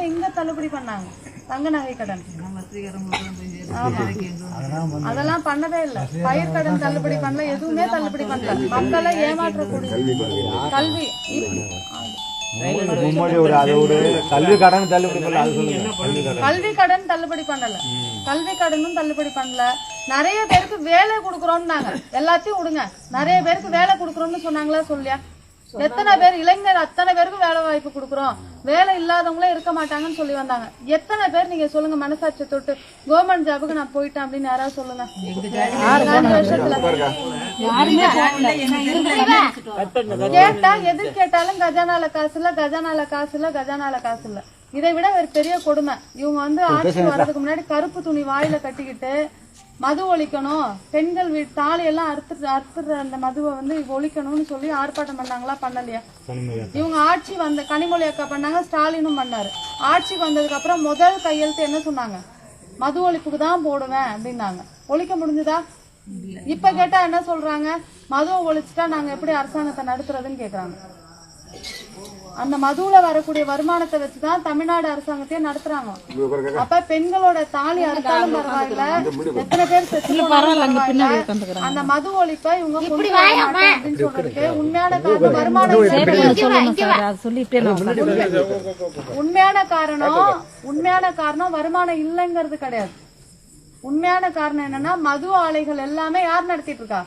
எல்லாமே இங்க தள்ளுபடி பண்ணாங்க? தங்க நகை கடன். அதெல்லாம் பண்ணவே இல்ல. பயிர் கடன் தள்ளுபடி பண்ணல எதுவுமே தள்ளுபடி பண்ணல. மக்களை ஏமாற்றக்கூடிய கல்வி. கடன் தள்ளுபடி கல்வி கடன் தள்ளுபடி பண்ணல. கல்வி கடனும் தள்ளுபடி பண்ணல. நிறைய பேருக்கு வேலை கொடுக்குறோம்னாங்க. எல்லாத்தையும் விடுங்க. நிறைய பேருக்கு வேலை கொடுக்குறோம்னு சொன்னாங்களா சொல்லியா? எத்தனை பேர் இளைஞர் அத்தனை பேருக்கு வேலை வாய்ப்பு கொடுக்குறோம். வேலை இல்லாதவங்களே இருக்க மாட்டாங்கன்னு சொல்லி வந்தாங்க. எத்தனை பேர் நீங்க சொல்லுங்க மனசாட்சி தொட்டு கவர்மெண்ட் ஜாபுக்கு நான் போயிட்டேன் அப்படின்னு யாராவது சொல்லுங்க? நாலு வருஷத்துல. கேட்டா எது கேட்டாலும் கஜானால காசு இல்ல. கஜானால காசு இல்ல கஜானால காசு இல்ல இதை விட ஒரு பெரிய கொடுமை. இவங்க வந்து ஆட்சி வர்றதுக்கு முன்னாடி கருப்பு துணி வாயில கட்டிக்கிட்டு மது ஒழிக்கணும். பெண்கள் வீட்டு தாலி எல்லாம் அறுத்து அறுத்துற அந்த மதுவை வந்து ஒழிக்கணும்னு சொல்லி ஆர்ப்பாட்டம் பண்ணாங்களா? பண்ணலையா? இவங்க ஆட்சி வந்த கனிமொழி அக்கா பண்ணாங்க ஸ்டாலினும் பண்ணாரு. ஆட்சிக்கு வந்ததுக்கு அப்புறம் முதல் கையெழுத்து என்ன சொன்னாங்க? மது ஒழிப்புக்கு தான் போடுவேன் அப்படின்னாங்க. ஒழிக்க முடிஞ்சுதா? இப்ப கேட்டா என்ன சொல்றாங்க? மதுவை ஒழிச்சிட்டா நாங்க எப்படி அரசாங்கத்தை நடத்துறதுன்னு கேக்குறாங்க. அந்த மதுவுல வரக்கூடிய வருமானத்தை வச்சுதான் தமிழ்நாடு அரசாங்கத்தையே நடத்துறாங்க. அப்ப பெண்களோட தாலி அறுத்தாலும் பரவாயில்ல. எத்தனை பேர் செத்து. அந்த மது ஒழிப்பை இவங்க அப்படின்னு சொல்றதுக்கு உண்மையான காரணம் வருமானம். உண்மையான காரணம் உண்மையான காரணம் வருமானம் இல்லைங்கிறது கிடையாது. உண்மையான காரணம் என்னன்னா மது ஆலைகள் எல்லாமே யார் நடத்திட்டு இருக்கா?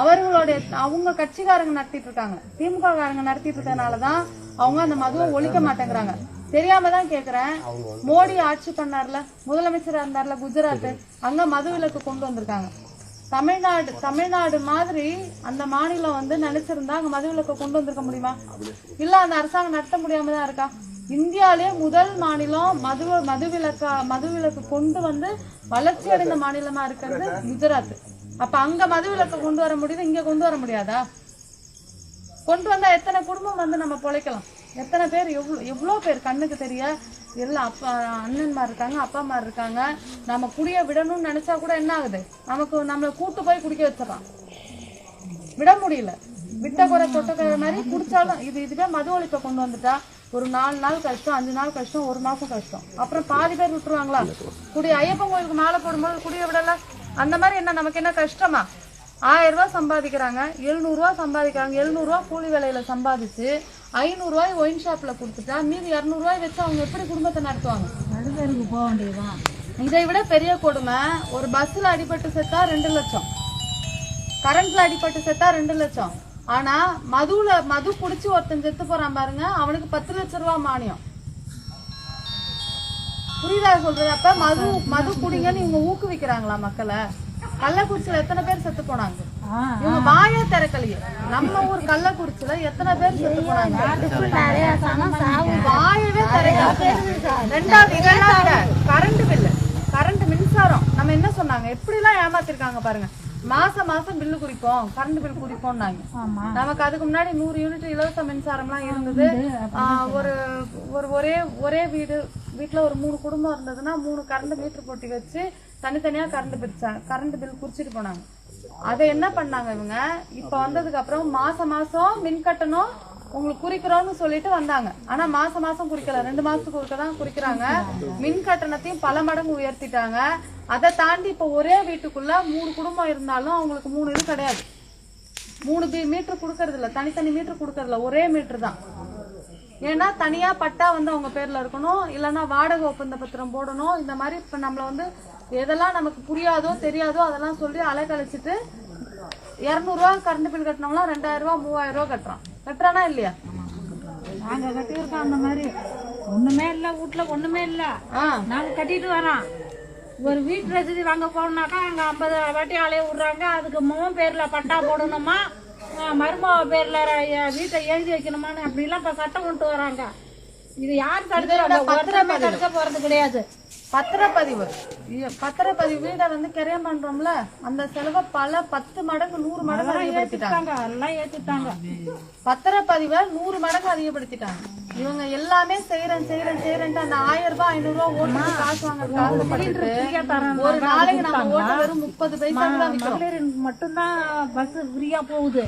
அவர்களுடைய அவங்க கட்சிக்காரங்க நடத்திட்டு இருக்காங்க. திமுக காரங்க நடத்திட்டு இருக்கனாலதான் அவங்க அந்த மதுவை ஒழிக்க மாட்டேங்கிறாங்க. தெரியாம தான் கேக்குறேன். மோடி ஆட்சி பண்ணார்ல முதலமைச்சரா இருந்தார்ல குஜராத் அங்க மது விலக்கு கொண்டு வந்திருக்காங்க. தமிழ்நாடு தமிழ்நாடு மாதிரி அந்த மாநிலம் வந்து நினைச்சிருந்தா அங்க மது விலக்கு கொண்டு வந்திருக்க முடியுமா? இல்ல அந்த அரசாங்கம் நடத்த முடியாம தான் இருக்கா? இந்தியாலே முதல் மாநிலம் மது மது விலக்கா மது விலக்கு கொண்டு வந்து வளர்ச்சி அடைந்த மாநிலமா இருக்கிறது குஜராத். அப்ப அங்க மது கொண்டு வர முடியுது இங்க கொண்டு வர முடியாதா? கொண்டு வந்தா எத்தனை குடும்பம் வந்து நம்ம பொழைக்கலாம்? எத்தனை பேர் எவ்வளோ எவ்வளோ பேர்? கண்ணுக்கு தெரிய எல்லாம் அப்பா அண்ணன்மார் இருக்காங்க அப்பா அம்மா இருக்காங்க. நம்ம குடிய விடணும்னு நினைச்சா கூட என்ன ஆகுது? நமக்கு நம்மளை கூட்டு போய் குடிக்க வச்சிடறான். விட முடியல. விட்ட குறை தொட்டக்கிற மாதிரி குடிச்சாலும் இது இதுவே மது ஒழிப்பை கொண்டு வந்துட்டா. ஒரு நாலு நாள் கஷ்டம் அஞ்சு நாள் கஷ்டம் ஒரு மாசம் கஷ்டம். அப்புறம் பாதி பேர் விட்டுருவாங்களா? குடி ஐயப்பன் கோயிலுக்கு மாலை போடும்போது குடிய விடல? அந்த மாதிரி என்ன நமக்கு என்ன கஷ்டமா? ஆயிரம் ரூபாய் சம்பாதிக்கிறாங்க எழுநூறுவா சம்பாதிக்கிறாங்க எழுநூறுவா கூலி வேலையில சம்பாதிச்சு ஐநூறுரூவாய் ஒயின் ஷாப்ல கொடுத்துட்டா மீதி இரநூறுவாய் வச்சு அவங்க எப்படி குடும்பத்தை நடத்துவாங்க? நடுத்தருக்கு போக வேண்டியதுதான். இதை விட பெரிய கொடுமை ஒரு பஸ்ல அடிபட்டு செத்தா ரெண்டு லட்சம். கரண்ட்ல அடிபட்டு செத்தா ரெண்டு லட்சம். ஆனா மதுல மது குடிச்சு ஒருத்தன் செத்து போறான் பாருங்க அவனுக்கு பத்து லட்ச ரூபாய் மானியம். புரியுதா சொல்றது? அப்ப மது மது குடிங்கன்னு இவங்க ஊக்குவிக்கிறாங்களா மக்களை? கள்ளக்குறிச்சியில எத்தனை பேர் செத்து போனாங்க? இவங்க வாயே திறக்கலையே. நம்ம ஊர் கள்ளக்குறிச்சியில எத்தனை பேர் செத்து போனாங்க? வாயவே திறக்கல. ரெண்டாவது இதெல்லாம் கரண்ட் பில்லு. கரண்ட் மின்சாரம். நம்ம என்ன சொன்னாங்க? எப்படி எல்லாம் ஏமாத்திருக்காங்க பாருங்க. மாசம் மாசம் பில்லு குறிப்போம் கரண்ட் பில் குறிப்போம்னாங்க நமக்கு அதுக்கு முன்னாடி நூறு யூனிட் இலவச மின்சாரம்லாம் இருந்தது. ஒரு ஒரு ஒரே ஒரே வீடு வீட்டில் ஒரு மூணு குடும்பம் இருந்ததுன்னா மூணு கரண்ட் மீட்ரு போட்டி வச்சு தனித்தனியா கரண்ட் பிரிச்சாங்க கரண்ட் பில் குறிச்சிட்டு போனாங்க. அதை என்ன பண்ணாங்க இவங்க? இப்ப வந்ததுக்கு அப்புறம் மாசம் மாசம் மின் கட்டணம் உங்களுக்கு குறிக்கிறோம்னு சொல்லிட்டு வந்தாங்க. ஆனா மாசம் மாசம் குறிக்கல ரெண்டு மாசத்துக்கு ஒருக்க தான் குறிக்கிறாங்க. மின் கட்டணத்தையும் பல மடங்கு உயர்த்திட்டாங்க. அதை தாண்டி இப்ப ஒரே வீட்டுக்குள்ள மூணு குடும்பம் இருந்தாலும் அவங்களுக்கு மூணு இது கிடையாது. மூணு பி மீட்டர் கொடுக்கறது இல்ல தனித்தனி மீட்டர் கொடுக்கறது இல்ல ஒரே மீட்டர் தான். ஏன்னா தனியா பட்டா வந்து அவங்க பேர்ல இருக்கணும். இல்லைன்னா வாடகை ஒப்பந்த பத்திரம் போடணும். இந்த மாதிரி இப்ப நம்மள வந்து எதெல்லாம் நமக்கு புரியாதோ தெரியாதோ அதெல்லாம் சொல்லி அலைக்கழிச்சிட்டு இரநூறுவா கரண்ட் பில் கட்டினவங்களாம் ரெண்டாயிரம் ரூபா மூவாயிரம் ரூபா கட்டுறான். கட்டுறானா இல்லையா? நாங்க கட்டியிருக்கோம் அந்த மாதிரி. ஒண்ணுமே இல்ல வீட்டுல ஒண்ணுமே இல்ல. நாங்க கட்டிட்டு வரோம். ஒரு வீட்டு ரசீது வாங்க போகணும்னாக்கா அங்க ஐம்பது வாட்டி அலைய விடுறாங்க. அதுக்கு மகன் பேர்ல பட்டா போடணுமா? மருமக பேர்ல வீட்டை எழுதி வைக்கணுமான்னு அப்படிலாம் இப்ப சட்டம் கொண்டு வராங்க. இது யார் தடுக்கிறாங்க ஒருத்தருமே தடுக்க போறது கிடையாது. பத்திரப்பதிவு. பத்திரப்பதிவு. வீடை வந்து கிரயம் பண்றோம்ல அந்த செலவை பல பத்து மடங்கு நூறு மடங்கு அதிகப்படுத்திட்டாங்க. எல்லாம் ஏத்திட்டாங்க. பத்திரப்பதிவை நூறு மடங்கு அதிகப்படுத்திட்டாங்க. இவங்க எல்லாமே செய்யறேன் செய்யறேன் செய்யறேன்ட்டு அந்த ஆயிரம் ரூபாய் ஐநூறு ரூபாய் ஓட்டு காசு ஆசைப்பட்டுட்டு ஒரு நாளைக்கு நம்ம ஓட்ட வெறும் முப்பது பைசா மகளிருக்கு மட்டும்தான் பஸ் ஃப்ரீயா போகுது.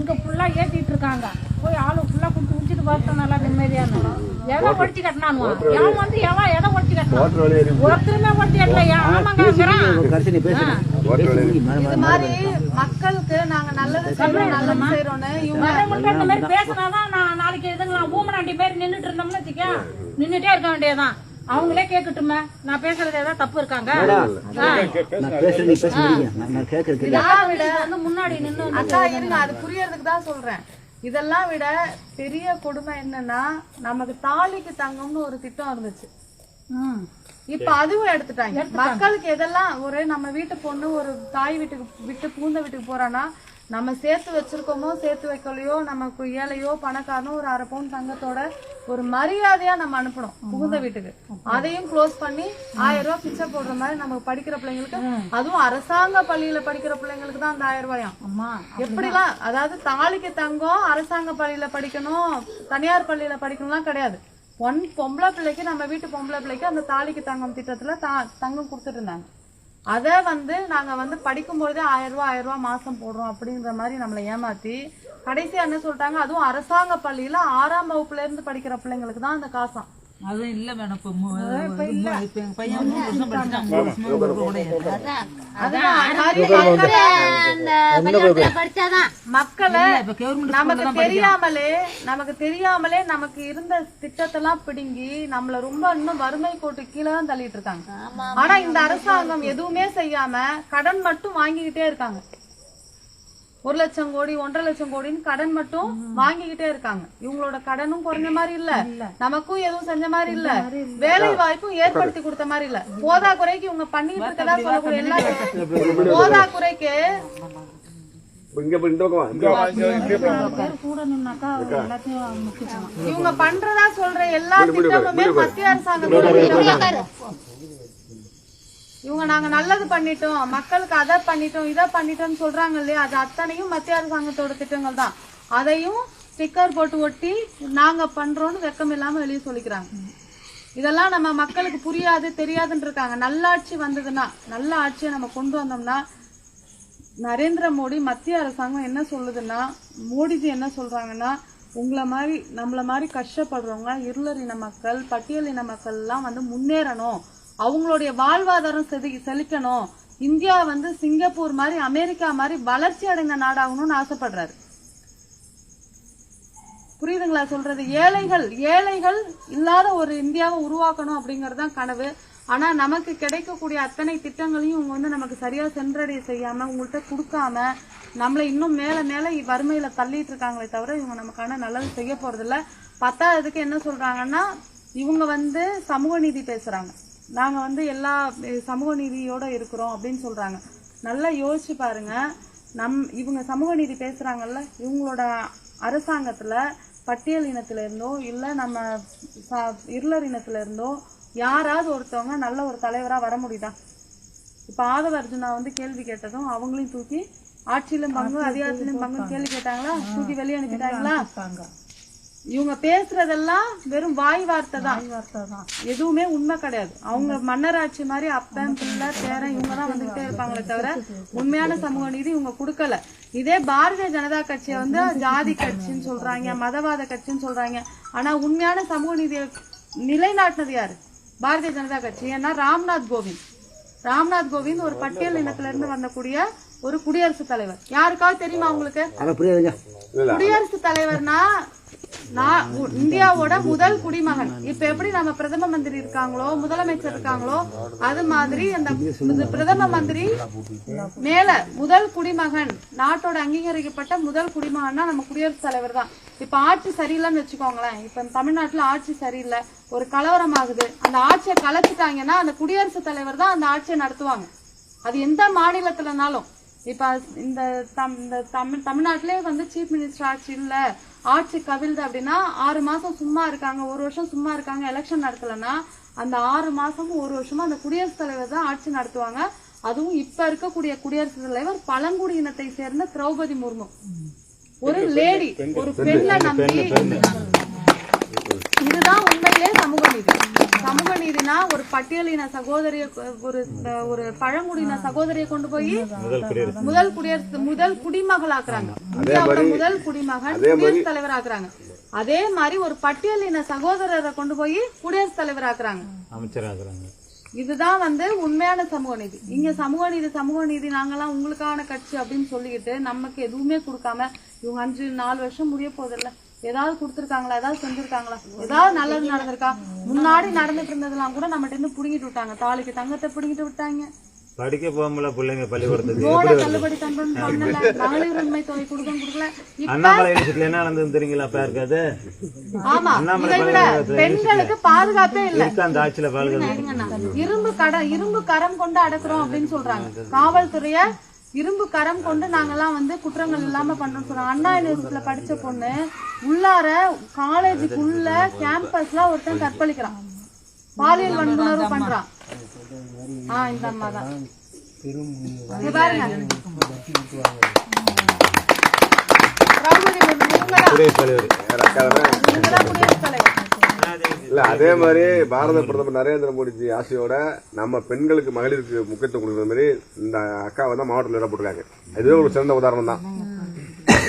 இங்க ஃபுல்லா ஏத்திட்டு இருக்காங்க. போய் ஆளு ஃபுல்லா குடிச்சிட்டு வரட்டும் நல்லா நிம்மதியா இருந்தோம் எதை ஒடிச்சு கட்டினானுவா? எவன் வந்து எவன் எதை ஒடிச்சு கட்டினான்? ஒருத்தருமே ஒடிச்சு கட்டல. இது மாதிரி மக்களுக்கு நாங்க நல்லது செய்யறோம் நல்லது செய்யறோம்னு இவங்க இந்த மாதிரி பேசினாதான் நான் நாளைக்கு இதுங்களாம் ஊமனாண்டி பேர் நின்னுட்டு இருந்தோம்னு வச்சுக்க நின்னுட்டே இருக்க வேண்டியதுதான். அவங்களே கேட்கட்டுமே. நான் பேசுறது ஏதாவது தப்பு இருக்காங்க? முன்னாடி நின்னு வந்து அக்கா இருங்க அது புரியறதுக்கு தான் சொல்றேன். இதெல்லாம் விட பெரிய கொடுமை என்னன்னா நமக்கு தாலிக்கு தங்கம்னு ஒரு திட்டம் இருந்துச்சு. ம். இப்ப அதுவும் எடுத்துட்டாங்க. மக்களுக்கு எதெல்லாம் ஒரு நம்ம வீட்டு பொண்ணு ஒரு தாய் வீட்டுக்கு விட்டு பூந்த வீட்டுக்கு போறான்னா நம்ம சேர்த்து வச்சிருக்கோமோ சேர்த்து வைக்கலையோ நமக்கு ஏழையோ பணக்காரனோ ஒரு அரை பவுன் தங்கத்தோட ஒரு மரியாதையா நம்ம அனுப்பணும் புகுந்த வீட்டுக்கு. அதையும் க்ளோஸ் பண்ணி ஆயிரம் ரூபாய் பிச்சை போடுற மாதிரி நமக்கு படிக்கிற பிள்ளைங்களுக்கு அதுவும் அரசாங்க பள்ளியில படிக்கிற பிள்ளைங்களுக்கு தான் அந்த ஆயிரம் ரூபாயாம் எப்படிலாம்? அதாவது தாலிக்கு தங்கம் அரசாங்க பள்ளியில படிக்கணும் தனியார் பள்ளியில படிக்கணும்லாம் கிடையாது. ஒன் பொம்பளை பிள்ளைக்கு நம்ம வீட்டு பொம்பளை பிள்ளைக்கு அந்த தாலிக்கு தங்கம் திட்டத்துல தா- தங்கம் கொடுத்துட்டு இருந்தாங்க. அதை வந்து நாங்க வந்து படிக்கும்பொழுதே ஆயிரம் ரூபா ஆயிரம் ரூபா மாசம் போடுறோம் அப்படின்ற மாதிரி நம்மளை ஏமாத்தி கடைசியாக என்ன சொல்லிட்டாங்க அதுவும் அரசாங்க பள்ளியில ஆறாம் வகுப்புல இருந்து படிக்கிற பிள்ளைங்களுக்கு தான் அந்த காசாம் அதுவும் இல்ல மேடம். இப்ப இப்ப எங்க பையன் மூணு வருஷம் படிச்சான் மூணு வருஷமா ஒரு ரூபா கூட ஏத்தல. அதுதான் அது மாதிரி மக்களை- நமக்கு தெரியாமலே நமக்கு தெரியாமலே நமக்கு இருந்த திட்டத்தெல்லாம் பிடுங்கி நம்மள ரொம்ப இன்னும் வறுமை கோட்டு கீழே தான் தள்ளிட்டு இருக்காங்க. ஆனா இந்த அரசாங்கம் எதுவுமே செய்யாம கடன் மட்டும் வாங்கிக்கிட்டே இருக்காங்க. ஒரு லட்சம் கோடி ஒன்றரை லட்சம் கோடின்னு கடன் மட்டும் வாங்கிக்கிட்டே இருக்காங்க. இவங்களோட கடனும் குறைஞ்ச மாதிரி இல்ல. நமக்கும் எதுவும் செஞ்ச மாதிரி இல்ல. வேலை வாய்ப்பும் ஏற்படுத்தி கொடுத்த மாதிரி இல்ல. போதா குறைக்கு இவங்க பண்ணிட்டு இருக்கதா சொல்லக்கூடிய எல்லா போதா குறைக்கு இவங்க பண்றதா சொல்ற எல்லா திட்டமுமே மத்திய அரசாங்கத்தோட. இவங்க நாங்க நல்லது பண்ணிட்டோம். மக்களுக்கு அதை பண்ணிட்டோம் இதை பண்ணிட்டோம்னு சொல்றாங்க இல்லையா? அது அத்தனையும் மத்திய அரசாங்கத்தோட திட்டங்கள் தான். அதையும் ஸ்டிக்கர் போட்டு ஒட்டி நாங்க பண்றோம்னு வெக்கம் இல்லாம வெளியே சொல்லிக்கிறாங்க. இதெல்லாம் நம்ம மக்களுக்கு புரியாது தெரியாதுன்னு இருக்காங்க. நல்லாட்சி வந்ததுன்னா நல்ல ஆட்சியை நம்ம கொண்டு வந்தோம்னா நரேந்திர மோடி மத்திய அரசாங்கம் என்ன சொல்லுதுன்னா மோடிஜி என்ன சொல்றாங்கன்னா உங்களை மாதிரி நம்மள மாதிரி கஷ்டப்படுறவங்க இருளர் இன மக்கள் பட்டியல் இன மக்கள்லாம் வந்து முன்னேறணும். அவங்களுடைய வாழ்வாதாரம் செழிக்கணும். இந்தியா வந்து சிங்கப்பூர் மாதிரி அமெரிக்கா மாதிரி வளர்ச்சி அடைந்த நாடாகணும்னு ஆசைப்படுறாரு. புரியுதுங்களா சொல்றது? ஏழைகள் ஏழைகள் இல்லாத ஒரு இந்தியாவை உருவாக்கணும் அப்படிங்கறது தான் கனவு. ஆனா நமக்கு கிடைக்கக்கூடிய அத்தனை திட்டங்களையும் இவங்க வந்து நமக்கு சரியா சென்றடைய செய்யாம உங்கள்கிட்ட கொடுக்காம நம்மளை இன்னும் மேல மேல வறுமையில தள்ளிட்டு இருக்காங்களே தவிர இவங்க நமக்கான நல்லது செய்ய போறது இல்ல பத்தாவதுக்கு என்ன சொல்றாங்கன்னா இவங்க வந்து சமூக நீதி பேசுறாங்க. நாங்க வந்து எல்லா சமூக நீதியோட இருக்கிறோம் அப்படின்னு சொல்றாங்க. நல்லா யோசிச்சு பாருங்க. நம் இவங்க சமூக நீதி பேசுறாங்கல்ல இவங்களோட அரசாங்கத்துல பட்டியல் இனத்துல இருந்தோ இல்ல நம்ம ச- இருளர் இனத்துல இருந்தோ யாராவது ஒருத்தவங்க நல்ல ஒரு தலைவரா வர முடியுதா? இப்ப ஆதவ அர்ஜுனா வந்து கேள்வி கேட்டதும் அவங்களையும் தூக்கி ஆட்சியிலும் பங்கு அதிகாரத்திலும் பங்கு கேள்வி கேட்டாங்களா? தூக்கி வெளியே அனுப்பிட்டாங்களா? இவங்க பேசுறதெல்லாம் வெறும் வாய் வார்த்தை தான். எதுவுமே உண்மை கிடையாது. அவங்க மன்னராட்சி மாதிரி அப்பன் பிள்ளை பேரன் இவங்க தான் வந்துகிட்டே இருப்பாங்களே தவிர உண்மையான சமூக நீதி இவங்க கொடுக்கல. இதே பாரதிய ஜனதா கட்சியை வந்து ஜாதி கட்சின்னு சொல்றாங்க மதவாத கட்சின்னு சொல்றாங்க. ஆனா உண்மையான சமூக நீதியை நிலைநாட்டினது யாரு? பாரதிய ஜனதா கட்சி. ஏன்னா ராம்நாத் கோவிந்த். ராம்நாத் கோவிந்த் ஒரு பட்டியல் இனத்துல இருந்து வந்தக்கூடிய ஒரு குடியரசுத் தலைவர். யாருக்காவது தெரியுமா உங்களுக்கு குடியரசுத் தலைவர்னா நான் இந்தியாவோட முதல் குடிமகன். இப்ப எப்படி நம்ம பிரதம மந்திரி இருக்காங்களோ முதலமைச்சர் இருக்காங்களோ அது மாதிரி அந்த பிரதம மந்திரி மேல முதல் குடிமகன் நாட்டோட அங்கீகரிக்கப்பட்ட முதல் குடிமகன்னா நம்ம குடியரசுத் தலைவர் தான். இப்ப ஆட்சி சரியில்லைன்னு வச்சுக்கோங்களேன். இப்ப தமிழ்நாட்டுல ஆட்சி சரியில்லை. ஒரு கலவரம் ஆகுது. அந்த ஆட்சியை கலைச்சிட்டாங்கன்னா அந்த குடியரசுத் தலைவர் தான் அந்த ஆட்சியை நடத்துவாங்க. அது எந்த மாநிலத்துலனாலும். இப்ப இந்த தம் இந்த தமிழ் தமிழ்நாட்டிலே வந்து சீஃப் மினிஸ்டர் ஆட்சி இல்ல. ஆட்சி கவிழ்து அப்படின்னா ஆறு மாசம் சும்மா இருக்காங்க ஒரு வருஷம் சும்மா இருக்காங்க எலெக்ஷன் நடத்தலைன்னா அந்த ஆறு மாசமும் ஒரு வருஷமா அந்த குடியரசுத் தலைவர் தான் ஆட்சி நடத்துவாங்க. அதுவும் இப்ப இருக்கக்கூடிய குடியரசுத் தலைவர் பழங்குடி இனத்தை சேர்ந்த திரௌபதி முர்மு. ஒரு லேடி ஒரு பெண்ணை நம்பி இதுதான் உண்மையிலே சமூக நீதி. சமூக நீதினா ஒரு பட்டியலின சகோதரிய ஒரு ஒரு பழங்குடியின சகோதரியை கொண்டு போய் முதல் குடியரசு. முதல் குடிமகள் ஆக்குறாங்க இந்தியாவோட முதல் குடிமகன் குடியரசுத் தலைவர் ஆக்குறாங்க அதே மாதிரி ஒரு பட்டியலின சகோதரரை கொண்டு போய் குடியரசுத் தலைவர் ஆக்குறாங்க அமைச்சராக்குறாங்க. இதுதான் வந்து உண்மையான சமூக நீதி. இங்க சமூக நீதி சமூக நீதி நாங்கெல்லாம் உங்களுக்கான கட்சி அப்படின்னு சொல்லிக்கிட்டு நமக்கு எதுவுமே கொடுக்காம இவங்க அஞ்சு நாலு வருஷம் முடிய போதில்ல ஏதாவது கொடுத்துருக்காங்களா ஏதாவது செஞ்சிருக்காங்களா? ஏதாவது நல்லது நடந்திருக்கா? முன்னாடி நடந்துட்டு இருந்ததெல்லாம் கூட நம்மகிட்ட இருந்து புடுங்கிட்டு விட்டாங்க. தாலிக்கு தங்கத்தை புடுங்கிட்டு விட்டாங்க. படிக்க போகும்போல பிள்ளைங்க பள்ளிக்கூடத்துக்கு தள்ளுபடி தந்தோம்னு பண்ணல மகளிர் உரிமை தொகை கொடுக்க கொடுக்கல. இப்ப அண்ணாமலை யூனிவர்சிட்டில என்ன நடந்ததுன்னு தெரியுங்களா அப்ப இருக்காது? ஆமா இதை விட பெண்களுக்கு பாதுகாப்பே இல்ல. அந்த ஆட்சியில. இரும்பு கட இரும்பு கரம் கொண்டு அடக்குறோம் அப்படின்னு சொல்றாங்க. காவல்துறைய இரும்பு கரம் கொண்டு நாங்கெல்லாம் வந்து குற்றங்கள் இல்லாம பண்றோம் சொல்றாங்க. அண்ணா யூனிவர்சிட்டியில படிச்ச பொண்ணு உள்ளார காலேஜுக்குள்ள கேம்பஸ்ல ஒருத்தன் கற்பழிக்கிறான். பாலியல் வன்புணர்வு பண்றான். ஆ இந்த அம்மா தான். பாருங்க. இல்ல அதே மாதிரி பாரத பிரதமர் நரேந்திர மோடிஜி ஆசையோட நம்ம பெண்களுக்கு மகளிருக்கு முக்கியத்துவம் கொடுக்குற மாதிரி இந்த அக்காவை தான் மாவட்டத்தில் இடம் போட்டிருக்காங்க. இதுவே ஒரு சிறந்த உதாரணம் தான்.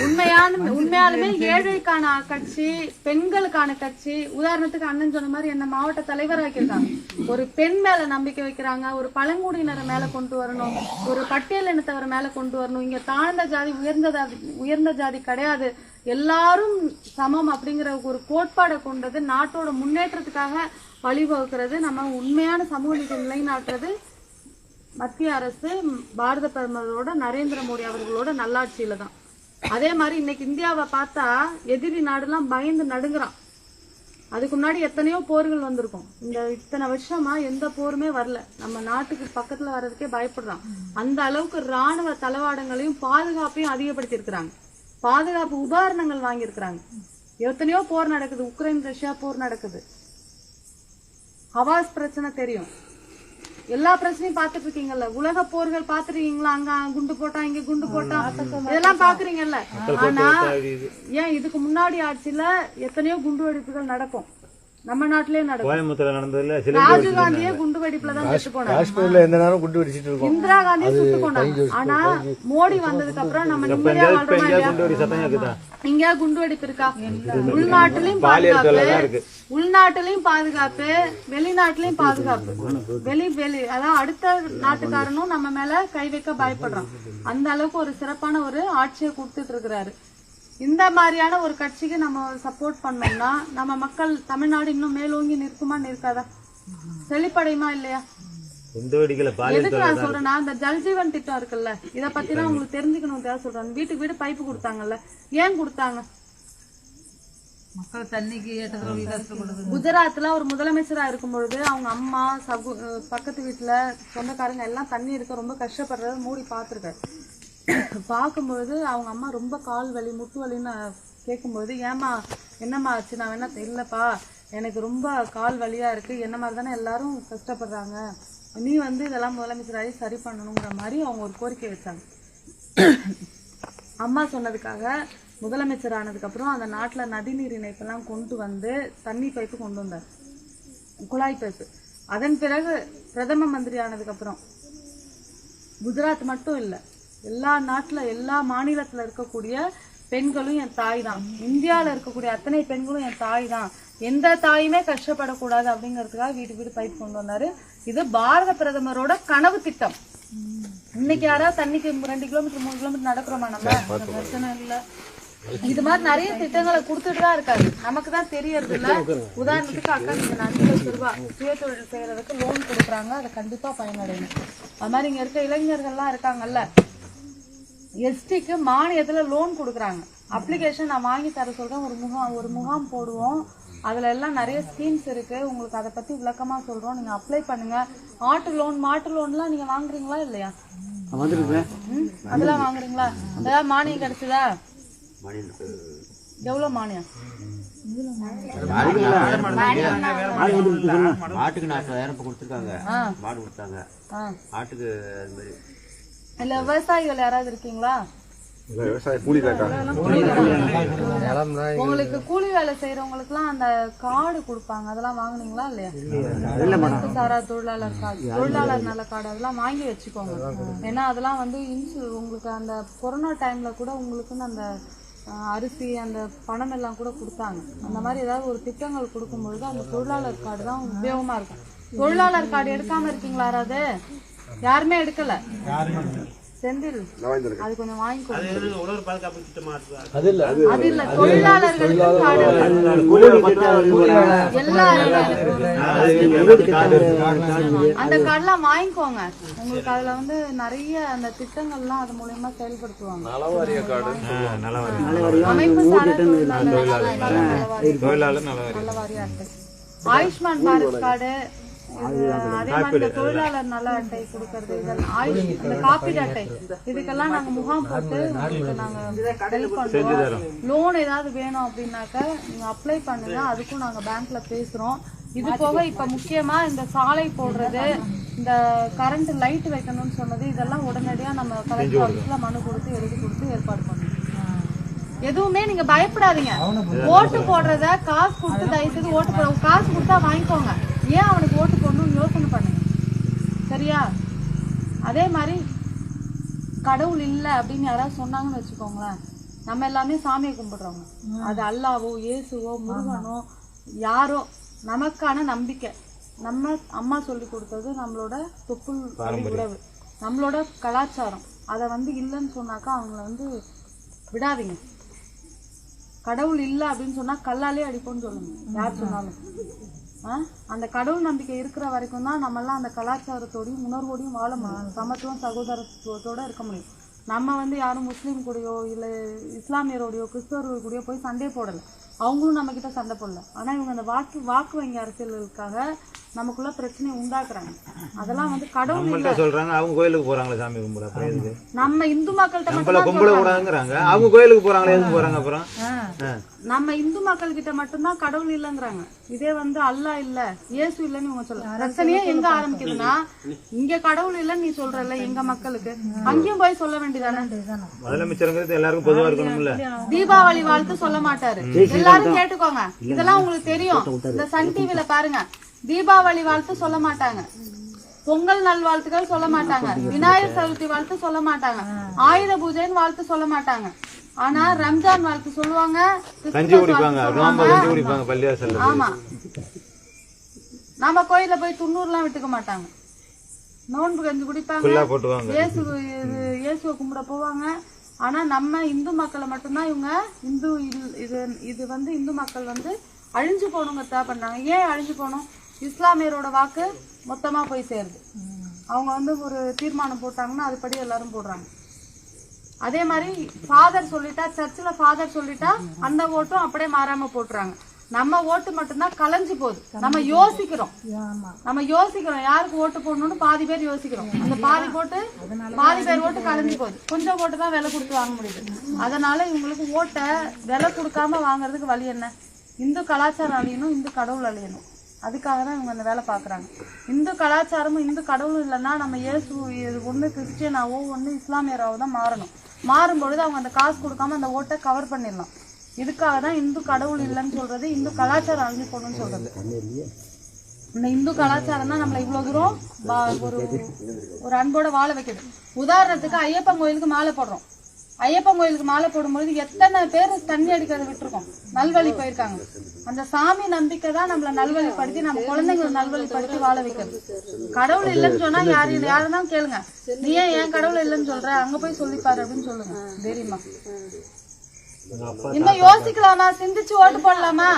உண்மையான உண்மையாலுமே ஏழைக்கான கட்சி பெண்களுக்கான கட்சி உதாரணத்துக்கு அண்ணன் சொன்ன மாதிரி என்ன மாவட்ட தலைவர் ஆக்கியிருக்காங்க ஒரு பெண் மேல நம்பிக்கை வைக்கிறாங்க ஒரு பழங்குடியினரை மேல கொண்டு வரணும் ஒரு பட்டியல் இனத்தவர் மேல கொண்டு வரணும். இங்க தாழ்ந்த ஜாதி உயர்ந்த ஜாதி உயர்ந்த ஜாதி கிடையாது. எல்லாரும் சமம் அப்படிங்கிற ஒரு கோட்பாடை கொண்டது நாட்டோட முன்னேற்றத்துக்காக வழிவகுக்கிறது. நம்ம உண்மையான சமூக நீதி நிலைநாட்டுறது மத்திய அரசு பாரத பிரதமரோட நரேந்திர மோடி அவர்களோட நல்லாட்சியில தான். அதே மாதிரி இன்னைக்கு இந்தியாவை பார்த்தா எதிரி நாடுலாம் பயந்து நடுங்குறான். அதுக்கு முன்னாடி எத்தனையோ போர்கள் வந்திருக்கும். இந்த இத்தனை வருஷமா எந்த போருமே வரல. நம்ம நாட்டுக்கு பக்கத்துல வர்றதுக்கே பயப்படுறான். அந்த அளவுக்கு ராணுவ தளவாடங்களையும் பாதுகாப்பையும் அதிகப்படுத்தி இருக்கிறாங்க பாதுகாப்பு உபகரணங்கள் வாங்கியிருக்கிறாங்க. எத்தனையோ போர் நடக்குது உக்ரைன் ரஷ்யா போர் நடக்குது. ஹவாஸ் பிரச்சனை தெரியும். எல்லா பிரச்சனையும் பாத்துட்டு இருக்கீங்கல்ல உலக போர்கள் பாத்துருக்கீங்களா அங்க குண்டு போட்டா இங்க குண்டு போட்டா? இதெல்லாம் பாக்குறீங்கல்ல ஆனா ஏன் இதுக்கு முன்னாடி ஆட்சியில எத்தனையோ குண்டு வெடிப்புகள் நடக்கும். நம்ம நாட்டிலேயே நடக்கும். கோயம்புத்தூர்ல நடந்ததுல சில ராஜீவ் காந்தியே குண்டு வெடிப்புல தான் செத்து போனாங்க காஷ்மீர்ல எந்த நேரம் குண்டு வெடிச்சிட்டு இருக்கோம். இந்திரா காந்தி சுட்டு போனாங்க ஆனா மோடி வந்ததுக்கு அப்புறம் நம்ம நிம்மதியா வாழ்றோமா இல்லையா? குண்டு வெடி சத்தம் கேக்குதா இங்க குண்டு வெடிப்பு இருக்கா? உள்நாட்டிலையும் பாதுகாப்பு. இருக்கு. உள்நாட்டிலையும் பாதுகாப்பு. வெளிநாட்டிலையும் பாதுகாப்பு. வெளி வெளி அதான் அடுத்த நாட்டுக்காரனும் நம்ம மேல கை வைக்க பயப்படுறான். அந்த அளவுக்கு ஒரு சிறப்பான ஒரு ஆட்சியை கொடுத்துட்டு இருக்கிறாரு. இந்த மாதிரியான ஒரு கட்சிக்கு நம்ம சப்போர்ட் பண்ணோம்னா நம்ம மக்கள் தமிழ்நாடு இன்னும் மேலோங்கி நிற்குமா நிற்காதா? செழிப்படையுமா இல்லையா? எதுக்கு நான் சொல்றேன்னா இந்த ஜல்ஜீவன் திட்டம் இருக்குல்ல இத பத்தி தான் உங்களுக்கு தெரிஞ்சுக்கணும் சொல்றேன். வீட்டுக்கு வீடு பைப்பு கொடுத்தாங்கல்ல ஏன் கொடுத்தாங்க? குஜராத்ல ஒரு முதலமைச்சரா இருக்கும் பொழுது அவங்க அம்மா சகு பக்கத்து வீட்டுல சொந்தக்காரங்க எல்லாம் தண்ணி எடுக்க ரொம்ப கஷ்டப்படுறத மூடி பார்த்துருக்காரு. பார்க்கும்பொழுது அவங்க அம்மா ரொம்ப கால் வலி முட்டு வலின்னு கேட்கும்போது ஏமா என்னம்மா ஆச்சு? நான் வேணா இல்லைப்பா எனக்கு ரொம்ப கால் வலியாக இருக்குது என்ன மாதிரி தானே எல்லாரும் கஷ்டப்படுறாங்க. நீ வந்து இதெல்லாம் முதலமைச்சராகி சரி பண்ணணுங்கிற மாதிரி அவங்க ஒரு கோரிக்கை வச்சாங்க. அம்மா சொன்னதுக்காக முதலமைச்சர் ஆனதுக்கப்புறம் அந்த நாட்டில் நதிநீர் இணைப்பெல்லாம் கொண்டு வந்து தண்ணி பைப்பு கொண்டு வந்தார். குழாய் பைப்பு. அதன் பிறகு பிரதம மந்திரி ஆனதுக்கப்புறம் குஜராத் மட்டும் இல்லை. எல்லா நாட்டுல எல்லா மாநிலத்துல இருக்கக்கூடிய பெண்களும் என் தாய் தான் இந்தியால இருக்கக்கூடிய அத்தனை பெண்களும் என் தாய் தான் எந்த தாயுமே கஷ்டப்படக்கூடாது அப்படிங்கிறதுக்காக வீட்டு வீடு பைப் கொண்டு வந்தாரு. இது பாரத பிரதமரோட கனவு திட்டம். இன்னைக்கு யாராவது தண்ணிக்கு ரெண்டு கிலோமீட்டர் மூணு கிலோமீட்டர் நடக்கிறோமா நம்ம? பிரச்சனை இல்ல. இது மாதிரி நிறைய திட்டங்களை கொடுத்துட்டு தான் இருக்காரு. நமக்கு தான் தெரியறது இல்ல. உதாரணத்துக்கு அக்கா நீங்க அஞ்சு லட்சம் ரூபாய் சுய தொழில் செய்யறதுக்கு லோன் கொடுக்குறாங்க. அதை கண்டிப்பா பயனடையணும். அது மாதிரி இங்க இருக்க இளைஞர்கள்லாம் இருக்காங்கல்ல. எஸ்டிக்கு மானியத்துல லோன் கொடுக்குறாங்க. அப்ளிகேஷன் நான் வாங்கி தர சொல்றேன். ஒரு முகாம் ஒரு முகாம் போடுவோம். அதுல எல்லாம் நிறைய ஸ்கீம்ஸ் இருக்கு. உங்களுக்கு அதை பத்தி விளக்கமா சொல்றோம். நீங்க அப்ளை பண்ணுங்க. ஆட்டு லோன் மாட்டு லோன்லாம் நீங்க வாங்குறீங்களா இல்லையா? அதெல்லாம் வாங்குறீங்களா? ஏதாவது மானியம் கிடைச்சதா? எவ்வளவு மானியம்? மாட்டுக்கு நாற்பதாயிரம் கொடுத்துருக்காங்க. மாடு கொடுத்தாங்க. ஆட்டுக்கு அது மாதிரி இல்ல விவசாயிகள் யாராவது இருக்கீங்களா? உங்களுக்கு கூலி வேலை செய்யறவங்களுக்குலாம் அந்த கார்டு கொடுப்பாங்க. அதெல்லாம் வாங்குனீங்களா இல்லையா? சாரா தொழிலாளர் கார்டு தொழிலாளர் நல கார்டு அதெல்லாம் வாங்கி வச்சுக்கோங்க. ஏன்னா அதெல்லாம் வந்து இன்சூ உங்களுக்கு அந்த கொரோனா டைம்ல கூட உங்களுக்குன்னு அந்த அரிசி அந்த பணம் எல்லாம் கூட கொடுத்தாங்க. அந்த மாதிரி ஏதாவது ஒரு திட்டங்கள் கொடுக்கும்பொழுது அந்த தொழிலாளர் கார்டு தான் உபயோகமா இருக்கும். தொழிலாளர் கார்டு எடுக்காம இருக்கீங்களா யாராவது? யாருமே எடுக்கல. செந்தில் அது கொஞ்சம் வாங்கிக்கோ. அது இல்ல. அது இல்ல. தொழிலாளர்களுக்கு கார்டு எல்லாரும் அந்த கார்டெல்லாம் வாங்கிக்கோங்க. உங்களுக்கு அதுல வந்து நிறைய அந்த திட்டங்கள்லாம் அது மூலியமா செயல்படுத்துவாங்க. நலவாரிய கார்டு. அமைப்பு சாரா தொழிலாளர் நலவாரிய. அட்டை ஆயுஷ்மான் பாரத் கார்டு அதே மாதிரி இந்த தொழிலாளர் நல அட்டை கொடுக்கறது இதெல்லாம் ஆயுஷ் இந்த காப்பீடு அட்டை. இதுக்கெல்லாம் நாங்க முகாம் போட்டு உங்களுக்கு நாங்க ஹெல்ப் பண்றோம் லோன் ஏதாவது வேணும் அப்படின்னாக்க நீங்க அப்ளை பண்ணுங்க. அதுக்கும் நாங்க பேங்க்ல பேசுறோம். இது போக இப்ப முக்கியமா இந்த சாலை போடுறது இந்த கரண்ட் லைட் வைக்கணும்னு சொன்னது இதெல்லாம் உடனடியா நம்ம கலெக்டர் ஆஃபீஸ்ல மனு கொடுத்து எழுதி கொடுத்து ஏற்பாடு பண்ணணும் எதுவுமே நீங்க பயப்படாதீங்க. ஓட்டு போடுறத காசு கொடுத்து தயவு செய்து ஓட்டு போட. காசு கொடுத்தா வாங்கிக்கோங்க. ஏன் அவனுக்கு ஓட்டு போடணும்னு யோசனை பண்ணுங்க சரியா? அதே மாதிரி கடவுள் இல்ல அப்படின்னு யாராவது சொன்னாங்கன்னு வச்சுக்கோங்களேன். நம்ம எல்லாமே சாமியை கும்பிடுறவங்க. அது அல்லாவோ இயேசுவோ முருகனோ யாரோ நமக்கான நம்பிக்கை. நம்ம அம்மா சொல்லி கொடுத்தது நம்மளோட தொப்புள் உறவு. நம்மளோட கலாச்சாரம். அதை வந்து இல்லைன்னு சொன்னாக்கா அவங்கள வந்து விடாதீங்க. கடவுள் இல்லை அப்படின்னு சொன்னா கல்லாலே அடிப்போம்னு சொல்லுங்க. யார் சொன்னாலும்? அந்த கடவுள் நம்பிக்கை இருக்கிற வரைக்கும் தான் நம்மெல்லாம் அந்த கலாச்சாரத்தோடையும் உணர்வோடையும் வாழ முடியும். சமத்துவம் சகோதரத்துவத்தோட இருக்க முடியும். நம்ம வந்து யாரும் முஸ்லீம் கூடயோ இல்லை இஸ்லாமியரோடையோ கிறிஸ்தவர்கள் கூடயோ போய் சண்டை போடலை. அவங்களும் நம்ம கிட்ட சண்டை போடல. ஆனா இவங்க அந்த வாக்கு வாக்கு வங்கி அரசியலுக்காக நமக்குள்ள பிரச்சனையை உண்டாக்குறாங்க. அதெல்லாம் வந்து கடவுள் சொல்றாங்க அவங்க கோயிலுக்கு போறாங்களே சாமி கும்பிட அப்புறம் எதுக்கு? நம்ம இந்து மக்கள்கிட்ட நம்மள மட்டும் கும்பிட கூடாதுங்கிறாங்க அவங்க கோயிலுக்கு போறாங்களே எதுக்கு போறாங்க அப்புறம். நம்ம இந்து மக்கள் கிட்ட மட்டும்தான் கடவுள் இல்லைங்கிறாங்க. இதே வந்து அல்லாஹ் இல்ல இயேசு இல்லைன்னு இவங்க சொல்ல பிரச்சனையே எங்க ஆரம்பிக்குதுன்னா இங்க கடவுள் இல்லைன்னு நீ சொல்றல எங்க மக்களுக்கு? அங்கேயும் போய் சொல்ல வேண்டியதானே? முதலமைச்சருங்கிறது எல்லாருக்கும் பொதுவா இருக்கணும்ல. தீபாவளி வாழ்த்து சொல்ல மாட்டாரு. எல்லாரும் கேட்டுக்கோங்க. இதெல்லாம் உங்களுக்கு தெரியும். இந்த சன் டிவில பாருங்க. தீபாவளி வாழ்த்து சொல்ல மாட்டாங்க. பொங்கல் நல்வாழ்த்துக்கள் சொல்ல மாட்டாங்க. விநாயகர் சதுர்த்தி வாழ்த்து சொல்ல மாட்டாங்க. ஆயுத பூஜைன்னு வாழ்த்து சொல்ல மாட்டாங்க. ஆனா ரம்ஜான் வாழ்த்து சொல்லுவாங்க ஆமா. நம்ம கோயில்ல போய் துண்ணூறுலாம் விட்டுக்க மாட்டாங்க. நோன்பு கஞ்சி குடிப்பாங்க. இயேசு இயேசுவை கும்பிட போவாங்க. ஆனா நம்ம இந்து மக்களை மட்டும்தான் இவங்க இந்து இது இது வந்து இந்து மக்கள் வந்து அழிஞ்சு போகணுங்க பண்ணாங்க. ஏன் அழிஞ்சு போகணும்? இஸ்லாமியரோட வாக்கு மொத்தமா போய் சேருது. அவங்க வந்து ஒரு தீர்மானம் போட்டாங்கன்னா அதுபடி எல்லாரும் போடுறாங்க. அதே மாதிரி ஃபாதர் சொல்லிட்டா சர்ச்சில் ஃபாதர் சொல்லிட்டா அந்த ஓட்டும் அப்படியே மாறாம போட்டுறாங்க. நம்ம ஓட்டு மட்டும்தான் கலைஞ்சு போகுது. நம்ம யோசிக்கிறோம். நம்ம யோசிக்கிறோம். யாருக்கு ஓட்டு போடணும்னு பாதி பேர் யோசிக்கிறோம். அந்த பாதி போட்டு பாதி பேர் ஓட்டு கலைஞ்சு போகுது. கொஞ்சம் ஓட்டு தான் விலை கொடுத்து வாங்க முடியுது. அதனால இவங்களுக்கு ஓட்டை விலை கொடுக்காம வாங்குறதுக்கு வழி என்ன? இந்து கலாச்சாரம் அழியணும் இந்து கடவுள் அழியணும். அதுக்காக தான் இவங்க அந்த வேலை பார்க்குறாங்க. இந்து கலாச்சாரமும் இந்து கடவுளும் இல்லைன்னா நம்ம இயேசு ஒன்று கிறிஸ்டியனாவோ ஒன்று இஸ்லாமியராவோ தான் மாறணும். மாறும்பொழுது அவங்க அந்த காசு கொடுக்காம அந்த ஓட்டை கவர் பண்ணிடலாம். இதுக்காக தான் இந்து கடவுள் இல்லைன்னு சொல்றது இந்து கலாச்சாரம் அழிஞ்சு போகணும்னு சொல்றது. இந்த இந்து கலாச்சாரம் தான் நம்மளை இவ்வளவு தூரம் ஒரு ஒரு அன்போட வாழ வைக்குது. உதாரணத்துக்கு ஐயப்பன் கோயிலுக்கு மாலை போடுறோம். ஐயப்பன் கோயிலுக்கு மாலை போடும்பொழுது எத்தனை பேர் தண்ணி அடிக்கிறத விட்டுருக்கோம். நல்வழி போயிருக்காங்க. அந்த சாமி நம்பிக்கை தான் நம்மளை நல்வழிப்படுத்தி நம்ம குழந்தைங்களை நல்வழிப்படுத்தி வாழ வைக்கிறது. கடவுள் இல்லைன்னு சொன்னா யாரு யாருதான் கேளுங்க. நீ ஏன் என் கடவுள் இல்லைன்னு சொல்ற? அங்க போய் சொல்லிப்பாரு அப்படின்னு சொல்லுங்க. தெரியுமா. இன்னும் யோசிக்கலாமா சிந்திச்சு ஓட்டு போடலாமா?